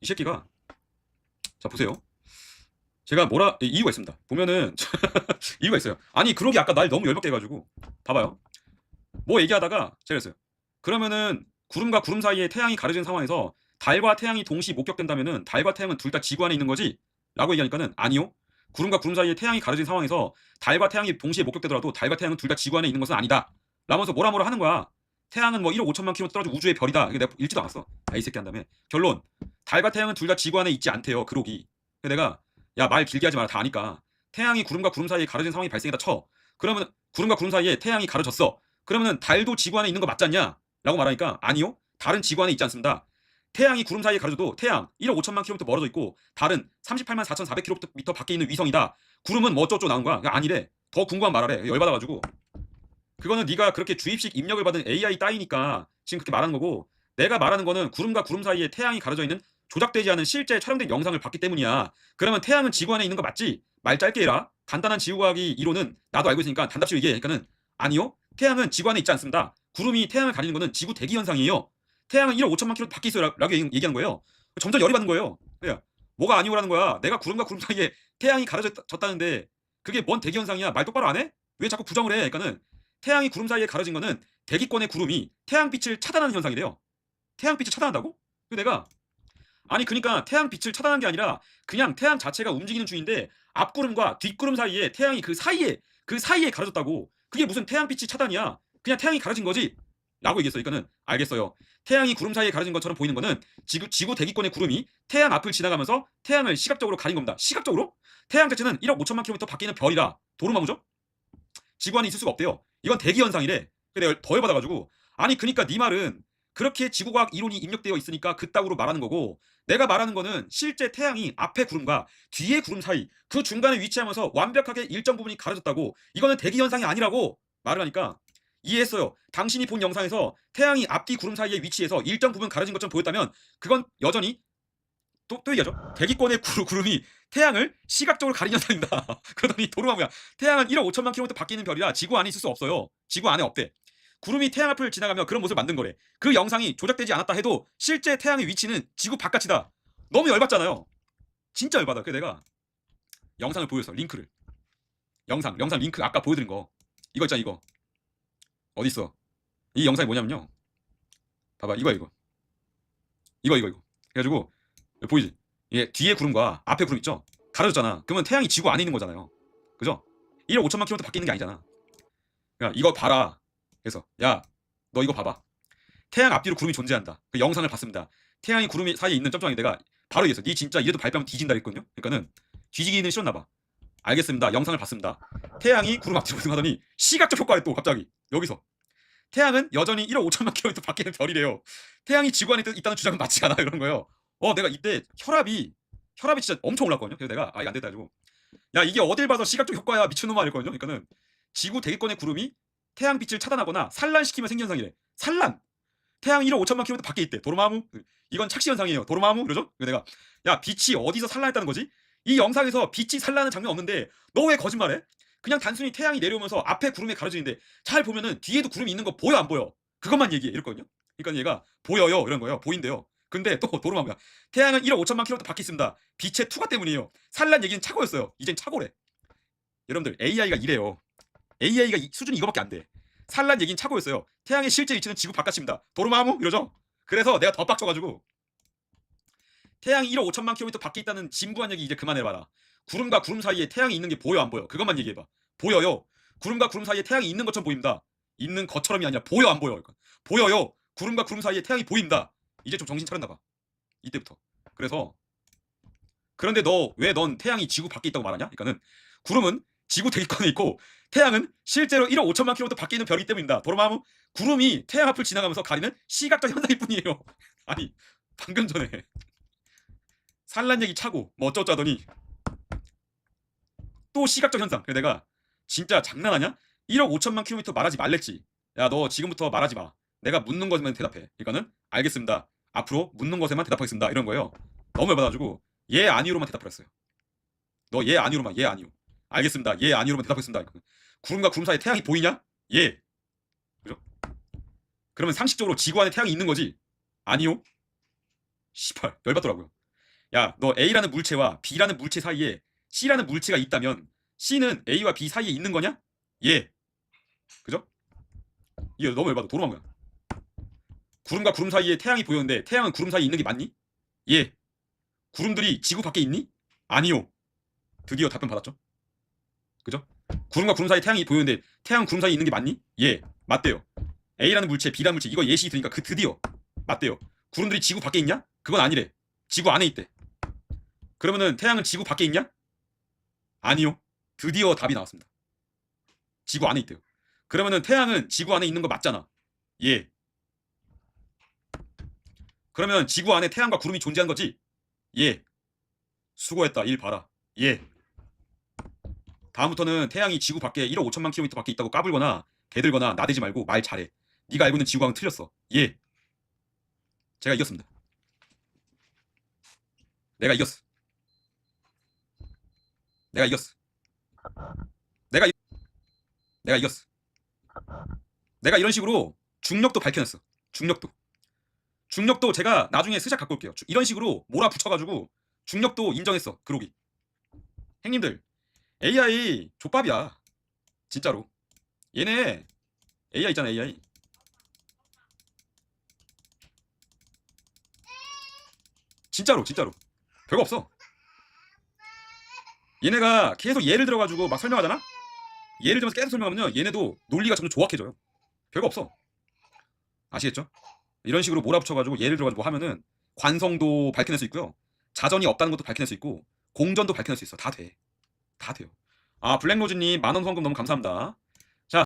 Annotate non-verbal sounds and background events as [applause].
이 새끼가 자 보세요. 제가 뭐라 이- 이유가 있습니다. 보면은 [laughs] 이유가 있어요. 아니 그러기 아까 날 너무 열받게 해가지고 봐봐요. 뭐 얘기하다가 제가 그랬어요. 그러면은 구름과 구름 사이에 태양이 가려진 상황에서 달과 태양이 동시 목격된다면은 달과 태양은 둘 다 지구 안에 있는 거지? 라고 얘기하니까는 아니요. 구름과 구름 사이에 태양이 가려진 상황에서 달과 태양이 동시에 목격되더라도 달과 태양은 둘 다 지구 안에 있는 것은 아니다. 라면서 뭐라 뭐라 하는 거야. 태양은 뭐 1억 5천만 킬로미터 떨어진 우주의 별이다. 이게 내가 읽지도 않았어. 아, 이 새끼 한 다음에 결론. 달과 태양은 둘 다 지구 안에 있지 않대요. 그래서 내가 야 말 길게 하지 마라. 다 아니까. 태양이 구름과 구름 사이에 가려진 상황이 발생했다 쳐. 그러면 구름과 구름 사이에 태양이 가려졌어. 그러면은 달도 지구 안에 있는 거 맞지 않냐? 라고 말하니까 아니요. 달은 지구 안에 있지 않습니다. 태양이 구름 사이에 가려져도 태양 1억 5천만 킬로미터 멀어져 있고 달은 38만 4,400 킬로미터 밖에 있는 위성이다. 구름은 뭐 어쩌고 나온 거야? 그러니까 아니래. 더 궁금한 말하래. 열받아가지고. 그거는 네가 그렇게 주입식 입력을 받은 AI 따위니까 지금 그렇게 말하는 거고 내가 말하는 거는 구름과 구름 사이에 태양이 가려져 있는 조작되지 않은 실제 촬영된 영상을 봤기 때문이야. 그러면 태양은 지구 안에 있는 거 맞지? 말 짧게 해라. 간단한 지구과학이 이론은 나도 알고 있으니까 단답식 얘기해. 그러니까는 아니요. 태양은 지구 안에 있지 않습니다. 구름이 태양을 가리는 거는 지구 대기 현상이에요. 태양은 1억 5천만 킬로 밖에 있어요. 라고 얘기- 얘기하는 거예요. 점점 열이 받는 거예요. 그래. 뭐가 아니오라는 거야. 내가 구름과 구름 사이에 태양이 가려졌다는데 그게 뭔 대기 현상이야? 말 똑바로 안 해? 왜 자꾸 부정을 해? 그러니까는 태양이 구름 사이에 가려진 거는 대기권의 구름이 태양빛을 차단하는 현상이래요. 태양빛을 차단한다고? 그 내가 아니 그러니까 태양 빛을 차단한 게 아니라 그냥 태양 자체가 움직이는 중인데 앞구름과 뒷구름 사이에 태양이 그 사이에 그 사이에 가려졌다고. 그게 무슨 태양 빛이 차단이야? 그냥 태양이 가려진 거지. 라고 얘기했어요. 그러니까는 알겠어요. 태양이 구름 사이에 가려진 것처럼 보이는 거는 지구 지구 대기권의 구름이 태양 앞을 지나가면서 태양을 시각적으로 가린 겁니다. 시각적으로? 태양 자체는 1억 5천만 킬로미터 밖에 있는 별이라 도루마무죠? 지구 안에 있을 수가 없대요. 이건 대기 현상이래. 내가 더 열받아가지고 아니 그니까 네 말은 그렇게 지구과학 이론이 입력되어 있으니까 그따구로 말하는 거고 내가 말하는 거는 실제 태양이 앞에 구름과 뒤에 구름 사이 그 중간에 위치하면서 완벽하게 일정 부분이 가려졌다고 이거는 대기 현상이 아니라고 말을 하니까 이해했어요. 당신이 본 영상에서 태양이 앞뒤 구름 사이에 위치해서 일정 부분 가려진 것처럼 보였다면 그건 여전히 또, 또 얘기하죠. 대기권의 구름, 구름이 태양을 시각적으로 가리는 현상이다. [laughs] 그러더니 도루마무야. 태양은 1억 5천만 킬로미터 밖에 있는 별이라 지구 안에 있을 수 없어요. 지구 안에 없대. 구름이 태양 앞을 지나가며 그런 모습을 만든 거래. 그 영상이 조작되지 않았다 해도 실제 태양의 위치는 지구 바깥이다. 너무 열받잖아요. 진짜 열받아. 그래서 내가 영상을 보여줬어. 링크를. 영상, 영상 링크 아까 보여드린 거. 이거 있잖아 이거. 어디 있어? 이 영상이 뭐냐면요. 봐봐 이거 이거. 이거 이거 이거. 그래가지고 보이지? 이게 뒤에 구름과 앞에 구름 있죠? 가려졌잖아. 그러면 태양이 지구 안에 있는 거잖아요. 그죠? 1억 5천만 킬로미터 밖에 있는 게 아니잖아. 야 이거 봐라. 그래서 야 너 이거 봐봐. 태양 앞뒤로 구름이 존재한다. 그 영상을 봤습니다. 태양이 구름이 사이에 있는 점점이 내가 바로 얘기했어. 니 진짜 이래도 발표하면 뒤진다 했거든요. 그러니까는 뒤지기는 싫었나 봐. 알겠습니다. 영상을 봤습니다. 태양이 구름 앞뒤로 이동하더니 시각적 효과를 또 갑자기 여기서 태양은 여전히 1억 5천만 킬로미터 밖에 있는 별이래요. 태양이 지구 안에 있- 있다는 주장은 맞지 않아 이런 거예요. 어 내가 이때 혈압이 혈압이 진짜 엄청 올랐거든요. 그래서 내가 아 이거 안 됐다 해가지고 야 이게 어딜 봐서 시각적 효과야 미친놈아 이랬거든요. 그러니까는 지구 대기권의 구름이 태양 빛을 차단하거나 산란시키면 생긴 현상이래. 산란. 태양 1억 5천만 킬로미터 밖에 있대. 도로마무. 이건 착시 현상이에요. 도로마무. 그러죠? 내가 야 빛이 어디서 산란했다는 거지? 이 영상에서 빛이 산란하는 장면 없는데 너 왜 거짓말해? 그냥 단순히 태양이 내려오면서 앞에 구름에 가려지는데 잘 보면은 뒤에도 구름이 있는 거 보여 안 보여? 그것만 얘기해 이랬거든요. 그러니까 얘가 보여요 이런 거예요. 보인대요. 근데 또 도로마무야. 태양은 1억 5천만 킬로미터 밖에 있습니다. 빛의 투과 때문이에요. 산란 얘기는 착오였어요. 이젠 착오래. 여러분들 AI가 이래요. AI가 수준이 이거밖에 안 돼. 산란 얘기는 착오였어요. 태양의 실제 위치는 지구 바깥입니다. 도로마무 이러죠. 그래서 내가 더 빡쳐가지고 태양이 1억 5천만 킬로미터 밖에 있다는 진부한 얘기 이제 그만해봐라. 구름과 구름 사이에 태양이 있는 게 보여 안 보여? 그것만 얘기해봐. 보여요. 구름과 구름 사이에 태양이 있는 것처럼 보입니다. 있는 것처럼이 아니라 보여 안 보여? 보여요. 구름과 구름 사이에 태양이 보인다. 이제 좀 정신 차렸나 봐. 이때부터. 그래서 그런데 너 왜 넌 태양이 지구 밖에 있다고 말하냐? 그러니까는 구름은 지구 대기권에 있고 태양은 실제로 1억 5천만 킬로미터 밖에 있는 별이기 때문입니다. 도로마무 구름이 태양 앞을 지나가면서 가리는 시각적 현상일 뿐이에요. [laughs] 아니 방금 전에 산란 얘기 차고 뭐 어쩌고 하더니 또 시각적 현상. 그래서 내가 진짜 장난하냐? 1억 5천만 킬로미터 말하지 말랬지. 야 너 지금부터 말하지 마. 내가 묻는 것에만 대답해. 그러니까는 알겠습니다. 앞으로 묻는 것에만 대답하겠습니다. 이런 거예요. 너무 열받아가지고 예 아니오로만 대답을 했어요. 너 예 아니오로만 예 아니오. 알겠습니다. 예 아니오로만 대답하겠습니다. 구름과 구름 사이에 태양이 보이냐? 예. 그죠? 그러면 상식적으로 지구 안에 태양이 있는 거지? 아니요. 시발 열받더라고요. 야, 너 A라는 물체와 B라는 물체 사이에 C라는 물체가 있다면 C는 A와 B 사이에 있는 거냐? 예. 그죠? 이게 너무 열받아. 도로만 거야. 구름과 구름 사이에 태양이 보였는데 태양은 구름 사이에 있는 게 맞니? 예. 구름들이 지구 밖에 있니? 아니요. 드디어 답변 받았죠? 그죠? 구름과 구름 사이에 태양이 보였는데 태양 구름 사이에 있는 게 맞니? 예. 맞대요. A라는 물체, B라는 물체 이거 예시 들으니까 그 드디어 맞대요. 구름들이 지구 밖에 있냐? 그건 아니래. 지구 안에 있대. 그러면은 태양은 지구 밖에 있냐? 아니요. 드디어 답이 나왔습니다. 지구 안에 있대요. 그러면은 태양은 지구 안에 있는 거 맞잖아. 예. 그러면 지구 안에 태양과 구름이 존재한 거지? 예. 수고했다. 일 봐라. 예. 다음부터는 태양이 지구 밖에 1억 5천만 킬로미터 밖에 있다고 까불거나 대들거나 나대지 말고 말 잘해. 네가 알고 있는 지구과는 틀렸어. 예. 제가 이겼습니다. 내가 이겼어. 내가 이겼어. 내가 이... 내가 이겼어. 내가 이런 식으로 중력도 밝혀냈어. 중력도. 중력도 제가 나중에 스샷 갖고 올게요. 주- 이런 식으로 몰아붙여가지고 중력도 인정했어. 그러기. 형님들 AI 족밥이야. 진짜로. 얘네 AI 있잖아 AI. 진짜로 진짜로. 별거 없어. 얘네가 계속 예를 들어가지고 막 설명하잖아? 예를 들면서 계속 설명하면요 얘네도 논리가 점점 조악해져요 별거 없어 아시겠죠? 이런 식으로 몰아붙여가지고 예를 들어가지고 하면은 관성도 밝혀낼 수 있고요 자전이 없다는 것도 밝혀낼 수 있고 공전도 밝혀낼 수 있어 다 돼 다 돼요. 아 블랙로즈님 만원 성금 너무 감사합니다